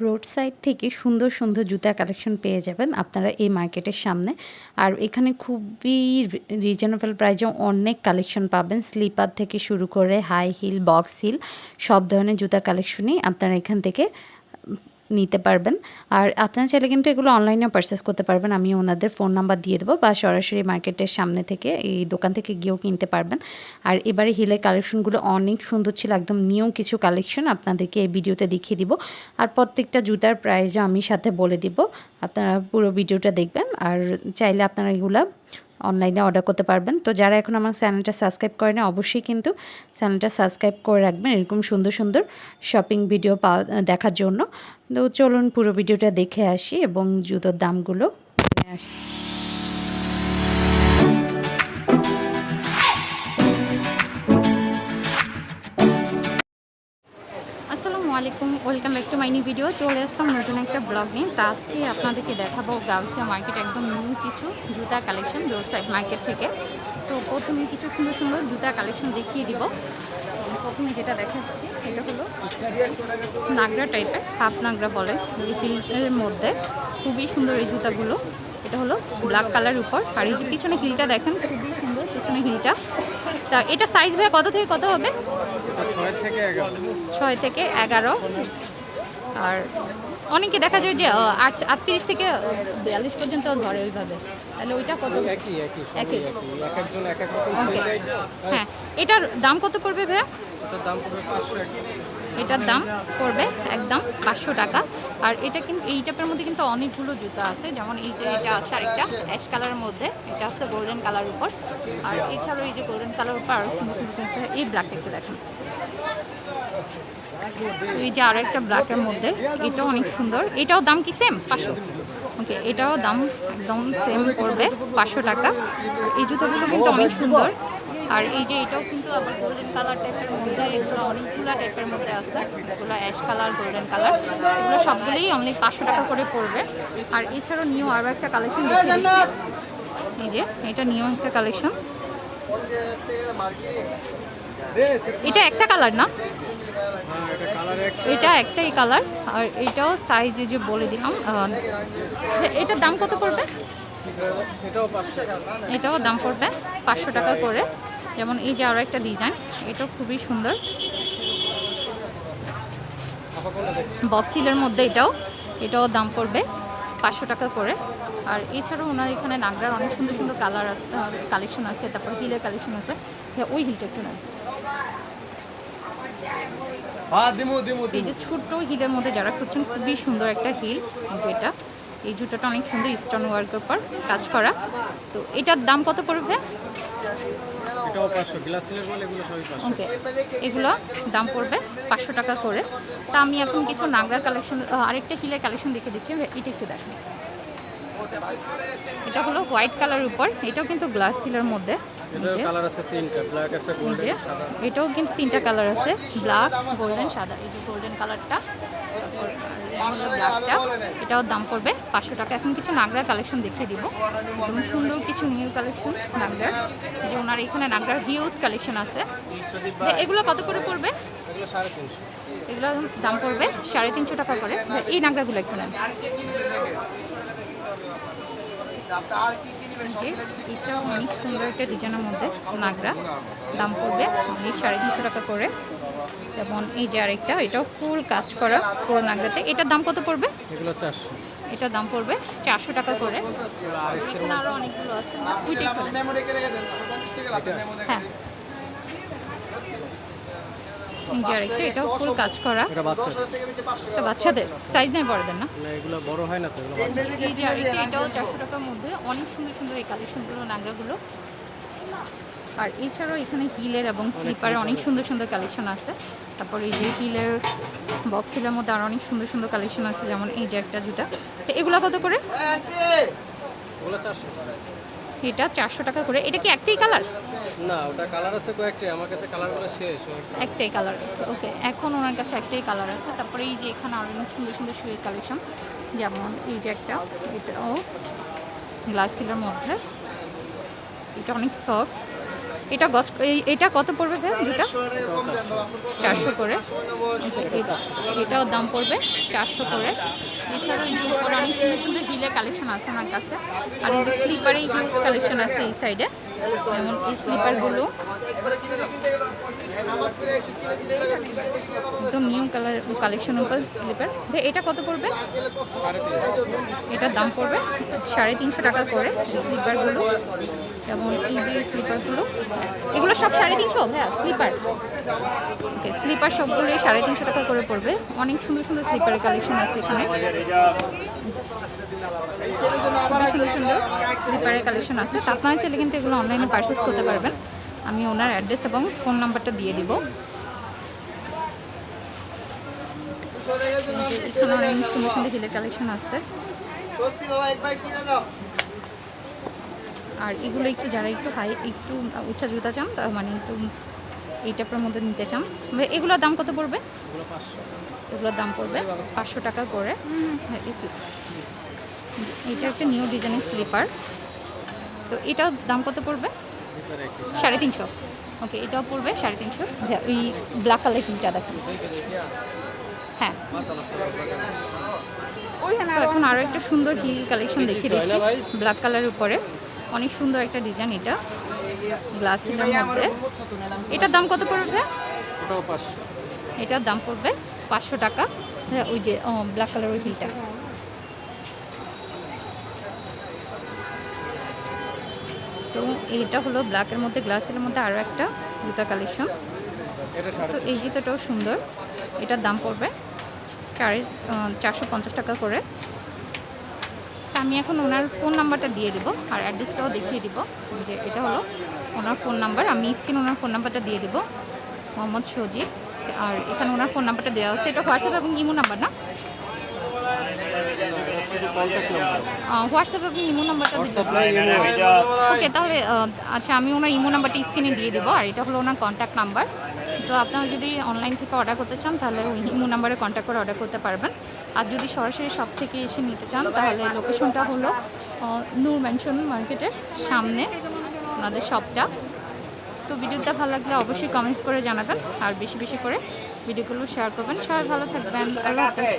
Road side থেকে সুন্দর সুন্দর জুতার কালেকশন পেয়ে যাবেন আপনারা এই মার্কেটের সামনে। আর এখানে খুবই রিজনেবল প্রাইজে অনেক কালেকশন পাবেন। স্লিপার থেকে শুরু করে হাই হিল বক্স হিল সব ধরনের জুতার কালেকশনই আপনারা এখান থেকে নিতে পারবেন। আর আপনারা চাইলে কিন্তু এগুলো অনলাইনেও পারচেস করতে পারবেন। আমি ওনাদের ফোন নাম্বার দিয়ে দেবো বা সরাসরি মার্কেটের সামনে থেকে এই দোকান থেকে গিয়েও কিনতে পারবেন। আর এবারে হিলের কালেকশনগুলো অনেক সুন্দর ছিল, একদম নিউ কিছু কালেকশন আপনাদেরকে এই ভিডিওতে দেখিয়ে দিব। আর প্রত্যেকটা জুতার প্রাইসও আমি সাথে বলে দিব। আপনারা পুরো ভিডিওটা দেখবেন। আর চাইলে আপনারা এগুলো অনলাইনে অর্ডার করতে পারবেন। তো যারা এখন আমার চ্যানেলটা সাবস্ক্রাইব করে না অবশ্যই কিন্তু চ্যানেলটা সাবস্ক্রাইব করে রাখবেন। এরকম সুন্দর সুন্দর শপিং ভিডিও পাওয়া, দেখার জন্য। তো চলুন পুরো ভিডিওটা দেখে আসি এবং জুতোর দামগুলো আসি। আসসালামু আলাইকুম welcome back to my new video. চলে আসলাম নতুন একটা ব্লগ নিয়ে। তা আজকে আপনাদেরকে দেখাবো গাউসিয়া মার্কেট, একদম নিউ কিছু জুতা কালেকশন রোড সাইড মার্কেট থেকে। তো প্রথমে কিছু সুন্দর সুন্দর জুতা কালেকশন দেখিয়ে দিব। প্রথমে যেটা দেখাচ্ছি, সেটা হলো নাগরা টাইপের হাফ নাগরা বলে হিলের মধ্যে। খুবই সুন্দর এই জুতাগুলো। এটা হলো ব্ল্যাক কালার উপর। আর এই যে পিছনে হিলটা দেখেন, খুবই সুন্দর পিছনে হিলটা। তা এটা সাইজ ভাইয়া কত থেকে কত হবে? ছয় থেকে এগারো। আর অনেকে দেখা যায় যে আট আটত্রিশ থেকে বিয়াল্লিশ পর্যন্ত ধরে ওইভাবে। তাহলে ওইটা কত? একই হ্যাঁ। এটার দাম কত পড়বে ভাইয়া? দাম পড়বে পাঁচশো এক। এটার দাম পড়বে একদম পাঁচশো টাকা। আর এটা কিন্তু এই টাইপের মধ্যে কিন্তু অনেকগুলো জুতো আছে। যেমন এই যে এটা আছে আরেকটা অ্যাশ কালারের মধ্যে। এটা আছে গোল্ডেন কালার উপর। আর এছাড়াও এই যে গোল্ডেন কালার উপর আরও সুন্দর সুন্দর এই ব্ল্যাকটা একটু দেখেন। এই যে আরও একটা ব্ল্যাকের মধ্যে। এটাও অনেক সুন্দর। এটাও দাম কি সেম পাঁচশো। ওকে এটাও দাম একদম সেম পড়বে পাঁচশো টাকা। এই জুতোগুলো কিন্তু অনেক সুন্দর। আর এই যে এটাও কিন্তু আবার গোল্ডেন কালার টাইপের মধ্যে, এগুলো অনেকগুলো টাইপের মধ্যে আছে। এগুলো অ্যাশ কালার গোল্ডেন কালার এগুলো সবগুলোই অনলি পাঁচশো টাকা করে পড়বে। আর এছাড়াও নিউ আরও একটা কালেকশন দেখে দিচ্ছি। এই যে, এটা নিউ একটা কালেকশন এটা একটা কালার না? এটা একটাই কালার আর এটাও সাইজ যে বলে দিলাম এটার দাম কত পড়বে? এটাও দাম পড়বে পাঁচশো টাকা করে। যেমন এই যে আরও একটা ডিজাইন এটাও খুবই সুন্দর। বক্সিলের মধ্যে এটাও এটাও দাম পড়বে পাঁচশো টাকা করে। আর এছাড়াও ওনার এখানে নাগরার অনেক সুন্দর সুন্দর কালার আছে কালেকশন আছে তারপর হিলের কালেকশন আছে। হ্যাঁ, ওই হিলটা একটু নেন। হ্যাঁ এই যে ছোট্ট হিলের মধ্যে যারা খুঁজছেন খুবই সুন্দর একটা হিল যেটা এই জুতোটা অনেক সুন্দর স্টোন ওয়ার্কের পর কাজ করা। তো এটার দাম কত পড়বে? এটাও বলে এগুলো সবই পাঁচশো। ওকে এগুলো দাম পড়বে পাঁচশো টাকা করে। তা আমি এখন কিছু নাগরা কালেকশন আরেকটা হিলের কালেকশন দেখে দিচ্ছি এটা একটু দেখেন এটা হলো হোয়াইট কালার উপর এটাও কিন্তু গ্লাস হিলের মধ্যে। এটাও কিন্তু তিনটা কালার আছে ব্ল্যাক গোল্ডেন সাদা এই যে গোল্ডেন কালারটা তারপর ব্ল্যাকটা এটাও দাম পড়বে পাঁচশো টাকা। এখন কিছু নাগরা কালেকশন দেখিয়ে দিব। একদম সুন্দর কিছু নিউ কালেকশন নাগরার যে ওনার এখানে নাগরার হিউজ কালেকশন আছে। এগুলো কত করে পড়বে? এগুলো দাম পড়বে সাড়ে তিনশো টাকা করে। এই নাগরাগুলো একটু নেন। এটা অনেক সুন্দর একটা ডিজাইনের মধ্যে নাগরা। দাম পড়বে অনেক সাড়ে তিনশো টাকা করে। যেমন এই যে আরেকটা এটাও ফুল কাজ করা পুরো নাগরাতে এটার দাম কত পড়বে? এগুলো চারশো। এটার দাম পড়বে চারশো টাকা করে। এখানে আরও অনেকগুলো আছে। হ্যাঁ। এই যে আরেকটা এটাও ফুল কাজ করা। এটা বাচ্চাদের। সাইজ নেই বড়দের না? না এগুলো বড় হয় না তো এই যে আরেকটা এটাও চারশো টাকার মধ্যে। অনেক সুন্দর সুন্দর এই কালেকশনগুলো আর এছাড়াও এখানে হিলের এবং স্লিপারের অনেক সুন্দর সুন্দর কালেকশন আছে। তারপর এই যে হিলের বক্স হিলের মধ্যে আরও অনেক সুন্দর সুন্দর কালেকশন আছে যেমন এই যে একটা জুতা। এগুলো কত করে? এটা চারশো টাকা করে। এটা কি একটাই কালার না ওটা কালার আছে কয়েকটি আমার কাছে কালারগুলো শেষ। একটাই কালার আছে ওকে এখন ওনার কাছে একটাই কালার আছে। তারপরে এই যে এখানে আরও অনেক সুন্দর সুন্দর শুয়ের কালেকশন যেমন এই যে একটা এটাও গ্লাস সিলের মধ্যে। এটা অনেক সফট এটা গছ এটা কত পড়বে ভাই দুটো? চারশো করে। এটা- এটাও দাম পড়বে চারশো করে। এছাড়াও উপরে অনেক সুন্দর সুন্দর হিলের কালেকশন আছে আমার কাছে। আর এই স্লিপারে হিউজ কালেকশন আছে এই সাইডে যেমন এই স্লিপারগুলো। একদম নিউ কালার কালেকশন উপর স্লিপার। এটা কত পড়বে? এটার দাম পড়বে সাড়ে তিনশো টাকা করে স্লিপারগুলো যেমন এই যে স্লিপারগুলো, এগুলো সব সাড়ে তিনশো? হ্যাঁ স্লিপার। ওকে স্লিপার সবগুলোই সাড়ে তিনশো টাকা করে পড়বে। অনেক সুন্দর সুন্দর স্লিপারের কালেকশন আছে এখানে। সুন্দর সুন্দর স্লিপারের কালেকশন আছে। আপনারা চাইলে কিন্তু এগুলো অনলাইনে পারচেস করতে পারবেন। আমি ওনার অ্যাড্রেস এবং ফোন নাম্বারটা দিয়ে দিব। এখানে অনেক সুন্দর সুন্দর হিলের কালেকশন আছে আর এগুলো একটু যারা একটু হাই একটু উঁচা জুতা চান মানে একটু এই টাইপের মধ্যে নিতে চান। এগুলোর দাম কত পড়বে? এগুলোর দাম পড়বে পাঁচশো টাকা করে। এটা একটা নিউ ডিজাইনের স্লিপার তো এটার দাম কত পড়বে? সাড়ে তিনশো। ওকে এটাও পড়বে সাড়ে তিনশো। হ্যাঁ, ওই ব্ল্যাক কালার তিনটা দেখুন হ্যাঁ। তো এখন আরও একটা সুন্দর হিল কালেকশন দেখিয়ে দিচ্ছি। ব্ল্যাক কালারের উপরে। অনেক সুন্দর একটা ডিজাইন এটা। গ্লাস হিলের মধ্যে। এটার দাম কত পড়বে পাঁচশো। এটার দাম পড়বে পাঁচশো টাকা। হ্যাঁ ওই যে ব্ল্যাক কালারের হিলটা তো এইটা হলো ব্ল্যাকের মধ্যে গ্লাসের মধ্যে আরও একটা জুতা কালেকশন। তো এই জুতোটাও সুন্দর। এটার দাম পড়বে চারে চারশো পঞ্চাশ টাকা করে। তা আমি এখন ওনার ফোন নাম্বারটা দিয়ে দিব আর অ্যাড্রেসটাও দেখিয়ে দিব যে এটা হলো ওনার ফোন নাম্বার। আমি স্ক্রিন ওনার ফোন নাম্বারটা দিয়ে দিব মোহাম্মদ সজিব। আর এখানে ওনার ফোন নাম্বারটা দেওয়া আছে। এটা হোয়াটসঅ্যাপ এবং ইমো নাম্বার না? হোয়াটসঅ্যাপ আপনি ইমো নাম্বারটা ইমো ওকে তাহলে আচ্ছা আমি ওনার ইমো নাম্বারটা স্ক্রিনে দিয়ে দেবো আর এটা হলো ওনার কন্ট্যাক্ট নাম্বার তো আপনারা যদি অনলাইন থেকে অর্ডার করতে চান তাহলে ওই ইমো নাম্বারে কন্ট্যাক্ট করে অর্ডার করতে পারবেন। আর যদি সরাসরি সব থেকে এসে নিতে চান তাহলে লোকেশনটা হলো নূর ম্যানশন মার্কেটের সামনে ওনাদের শপটা তো ভিডিওটা ভালো লাগলে অবশ্যই কমেন্টস করে জানাবেন আর বেশি বেশি করে ভিডিওগুলো শেয়ার করবেন। সবাই ভালো থাকবেন। আল্লাহ হাফেজ।